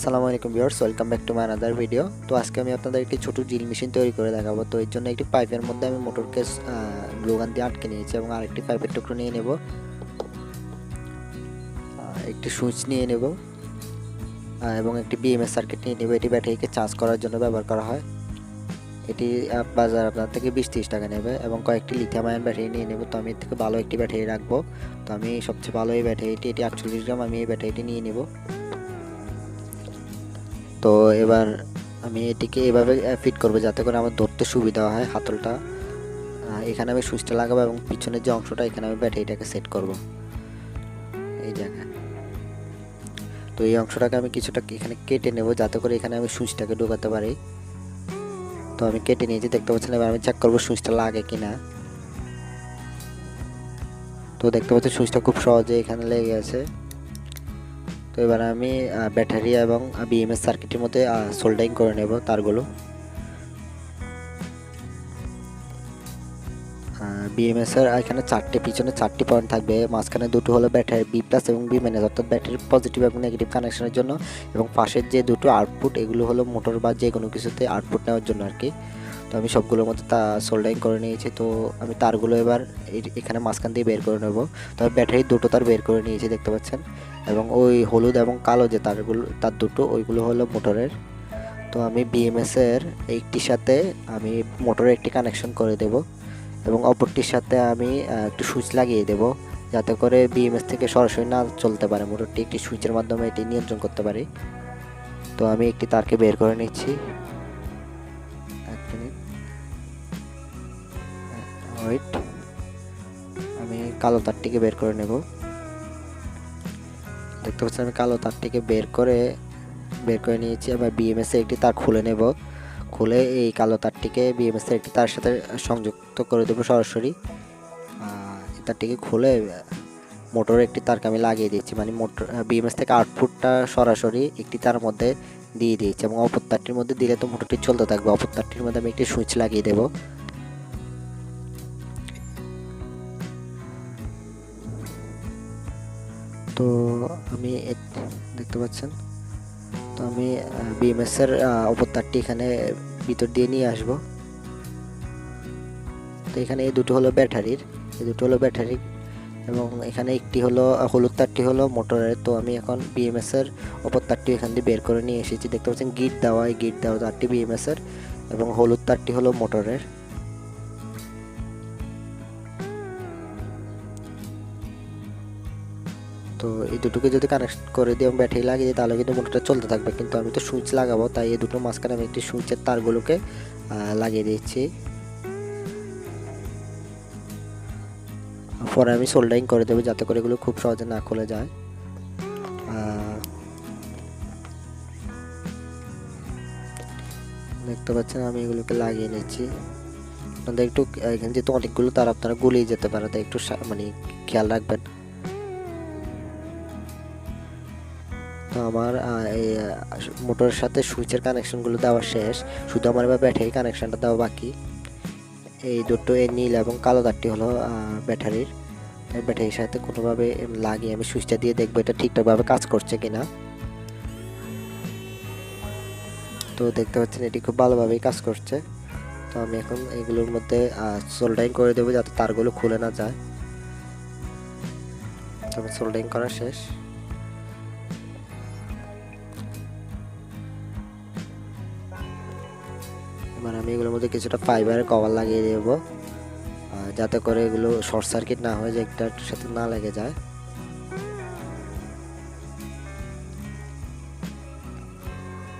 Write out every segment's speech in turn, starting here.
আসসালামু আলাইকুম viewers, welcome back to my another video তো আজকে আমি আপনাদের একটি ছোট ড্রিল মেশিন তৈরি করে দেখাবো। তো এর জন্য একটি পাইপের মধ্যে আমি মোটর কেস গ্লোগান দিয়ে আটকে নিয়েছি এবং আরেকটি পাইপের টুকরো নিয়ে নেব। একটি সুইচ নিয়ে নেব এবং একটি বিএমএস সার্কিট নিয়ে নেব। এটি ব্যাটারিকে চার্জ করার জন্য ব্যবহার করা হয়। এটি বাজার আপনার থেকে বিশ তিরিশ টাকা নেবে এবং কয়েকটি লিথিয়াম আয়ন ব্যাটারি নিয়ে নেব। তো আমি এর থেকে ভালো একটি ব্যাটারি রাখব। তো আমি সবচেয়ে ভালো এই ব্যাটারিটি এটি আটচল্লিশ গ্রাম, আমি এই ব্যাটারিটি নিয়ে নেব। তো এবার আমি এটিকে এভাবে ফিট করব যাতে করে আমার ধরতে সুবিধা হয় হাতলটা। এখানে আমি সুইচটা লাগাবো এবং পিছনের যে অংশটা, এখানে আমি ব্যাটারিটাকে সেট করব। এই জায়গায়। তো এই অংশটাকে আমি কিছুটা এখানে কেটে নেব যাতে করে এখানে আমি সুইচটাকে ঢোকাতে পারি। তো আমি কেটে নিয়েছি, দেখতে পাচ্ছেন? এবার আমি চেক করব সুইচটা লাগে কিনা। তো দেখতে পাচ্ছি সুইচটা খুব সহজে এখানে লেগে আছে এবার আমি ব্যাটারি এবং বিএমএস সার্কিটের মধ্যে সোল্ডারিং করে নেব তারগুলো। বিএমএস এর এখানে চারটে, পিছনে চারটি পয়েন্ট থাকবে। মাঝখানে দুটো হলো ব্যাটারি বি প্লাস এবং বি মাইনাস অর্থাৎ ব্যাটারির পজিটিভ এবং নেগেটিভ কানেকশনের জন্য। এবং পাশের যে দুটো আউটপুট এগুলো হলো মোটর বা যে কোনো কিছুতে আউটপুট নেওয়ার জন্য আর কি তো আমি সবগুলোর মধ্যে তা সোল্ডারিং করে নিয়েছি। তো আমি তারগুলো এবার এখানে মাঝখান দিয়ে বের করে নেব। তবে ব্যাটারি দুটো তার বের করে নিয়েছি, দেখতে পাচ্ছেন? এবং ওই হলুদ এবং কালো যে তারগুলো, তার দুটো, ওইগুলো হলো মোটরের। তো আমি বিএমএস এর একটির সাথে আমি মোটরের একটি কানেকশন করে দেব এবং অপরটির সাথে আমি একটু সুইচ লাগিয়ে দেব যাতে করে বিএমএস থেকে সরাসরি না চলতে পারে। মোটরটি একটি সুইচের মাধ্যমে এটি নিয়ন্ত্রণ করতে পারি। তো আমি একটি তারকে বের করে নিচ্ছি। আমি কালো তারটিকে বের করে নেব। দেখতে পাচ্ছেন, আমি কালো তারটিকে বের করে বের করে নিয়েছি আবার বিএমএস এর একটি তার খুলে নেব। খুলে এই কালো তারটিকে বিএমএস এর একটি তার সাথে সংযুক্ত করে দেবো সরাসরি। তারটিকে খুলে মোটরের একটি তারকে আমি লাগিয়ে দিয়েছি মানে মোটর বিএমএস থেকে আউটপুটটা সরাসরি একটি তার মধ্যে দিয়ে দিয়েছি এবং অপর তারটির মধ্যে দিলে তো মোটরটি চলতে থাকবে। অপর তারটির মধ্যে আমি একটি সুইচ লাগিয়ে দেবো। তো আমি দেখতে পাচ্ছেন। তো আমি বিএমএস এর অপর তারটি এখানে ভিতর দিয়ে নিয়ে আসব। তো এখানে এই দুটো হলো ব্যাটারির, এই দুটো হলো ব্যাটারি এবং এখানে একটি হলো হলুদ তারটি হলো মোটরের। তো আমি এখন বিএমএস এর অপর তারটি এখান দিয়ে বের করে নিয়ে এসেছি। দেখতে পাচ্ছেন গিট দেওয়া এই গিট দেওয়া তারটি বিএমএস এর এবং হলুদ তারটি হলো মোটরের। তো এই দুটোকে যদি কানেক্ট করে দিয়ে আমি ব্যাটারি লাগিয়ে দিই, তাহলে কিন্তু মোটরটা চলতে থাকবে। কিন্তু আমি তো সুইচ লাগাবো, তাই এই দুটো মাঝখানে আমি একটি সুইচের তারগুলোকে লাগিয়ে দিচ্ছি। পরে আমি সোল্ডারিং করে দেবো, যাতে করে এগুলো খুব সহজে না খুলে যায়। দেখতে পাচ্ছেন, আমি এগুলোকে লাগিয়ে নিচ্ছি। আপনাদের একটু, এখানে যেহেতু অনেকগুলো তার, আপনারা গুলিয়ে যেতে পারে তাই একটু মানে খেয়াল রাখবেন। তো আমার এই মোটরের সাথে সুইচের কানেকশনগুলো দেওয়া শেষ। শুধু আমার এবার ব্যাটারি কানেকশানটা দেওয়া বাকি। এই দুটো এই নীল এবং কালো তারটি হলো ব্যাটারির ব্যাটারির সাথে কোনোভাবে লাগিয়ে আমি সুইচটা দিয়ে দেখব এটা ঠিকঠাকভাবে কাজ করছে কিনা। তো দেখতে পাচ্ছেন এটি খুব ভালোভাবেই কাজ করছে। তো আমি এখন এগুলোর মধ্যে সোল্ডারিং করে দেবো যাতে তারগুলো খুলে না যায়। তো আমার সোল্ডারিং করা শেষ। এবার আমি এগুলোর মধ্যে কিছুটা ফাইবারের কভার লাগিয়ে দেব। যাতে করে এগুলো শর্ট সার্কিট না হয়ে যায় একটার সাথে না লেগে যায়।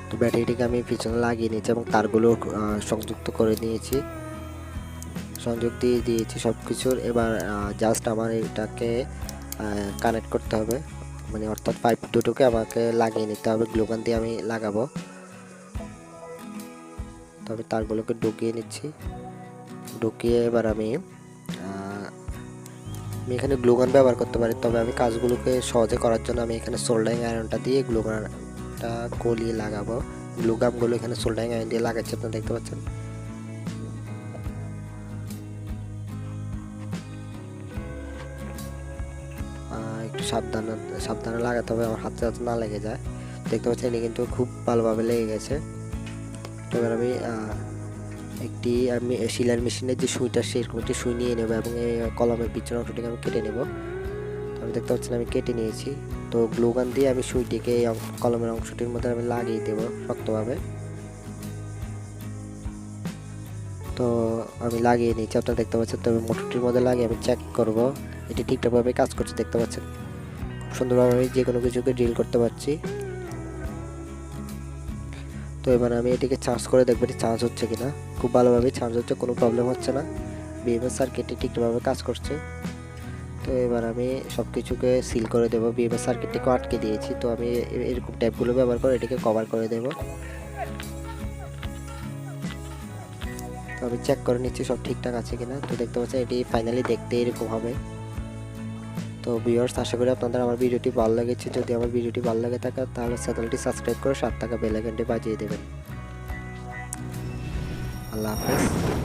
তো ব্যাটারিটিকে আমি পিছনে লাগিয়ে নিয়েছি এবং তারগুলো সংযুক্ত করে নিয়েছি। দিয়ে দিয়েছি সব কিছুর এবার জাস্ট আমার এটাকে কানেক্ট করতে হবে। মানে অর্থাৎ পাইপ দুটোকে আমাকে লাগিয়ে নিতে হবে। গ্লুগান দিয়ে আমি লাগাবো। তবে তারগুলোকে ঢুকিয়ে নিচ্ছি। ঢুকিয়ে এবার আমি আমি এখানে গ্লুগান ব্যবহার করতে পারি, তবে আমি কাজগুলোকে সহজে করার জন্য আমি এখানে সোল্ডারিং আয়রনটা দিয়ে গ্লুগানটা গলিয়ে লাগাবো। গ্লুগামগুলো এখানে সোল্ডারিং আয়রন দিয়ে লাগাচ্ছি, আপনারা দেখতে পাচ্ছেন। একটু সাবধানে সাবধানে লাগাতে হবে, আমার হাতে যাতে না লেগে যায়। দেখতে পাচ্ছেন, এটি কিন্তু খুব ভালোভাবে লেগে গেছে। এবার আমি একটি, আমি শিলার মেশিনের যে সুইটা সেরকম একটি সুই নিয়ে নেব এবং এই কলমের পিছনের অংশটিকে আমি কেটে নেব। তো আমি দেখতে পাচ্ছেন আমি কেটে নিয়েছি। তো গ্লুগান দিয়ে আমি সুইটিকে এই কলমের অংশটির মধ্যে আমি লাগিয়ে দেবো শক্তভাবে। তো আমি লাগিয়ে নিয়েছি, আপনারা দেখতে পাচ্ছেন তো আমি মোটরটির মধ্যে লাগিয়ে আমি চেক করব। এটি ঠিকঠাকভাবে কাজ করছে, দেখতে পাচ্ছেন। খুব সুন্দরভাবে আমি যে কোনো কিছুকে ড্রিল করতে পারছি। তো এবার আমি এটিকে চার্জ করে দেখব এটি চার্জ হচ্ছে কিনা। খুব ভালোভাবে চার্জ হচ্ছে, কোনো প্রবলেম হচ্ছে না। বিএমএস সার্কিটটি ঠিকঠাকভাবে কাজ করছে। তো এবার আমি সব কিছুকে সিল করে দেবো বিএমএস সার্কিটটিকে আটকে দিয়েছি। তো আমি এরকম ট্যাপগুলো ব্যবহার করে এটিকে কভার করে দেবো। তো আমি চেক করে নিচ্ছি সব ঠিকঠাক আছে কিনা। তো দেখতে পাচ্ছি এটি ফাইনালি দেখতে এরকম হবে। তো ভিউয়ার্স আশা করি আপনাদের আমার ভিডিওটি ভালো লেগেছে। যদি আমার ভিডিওটি ভালো লাগে থাকে, তাহলে চ্যানেলটি সাবস্ক্রাইব করে সাত টাকা বেল আইকনটি বাজিয়ে দেবেন। আল্লাহ হাফেজ।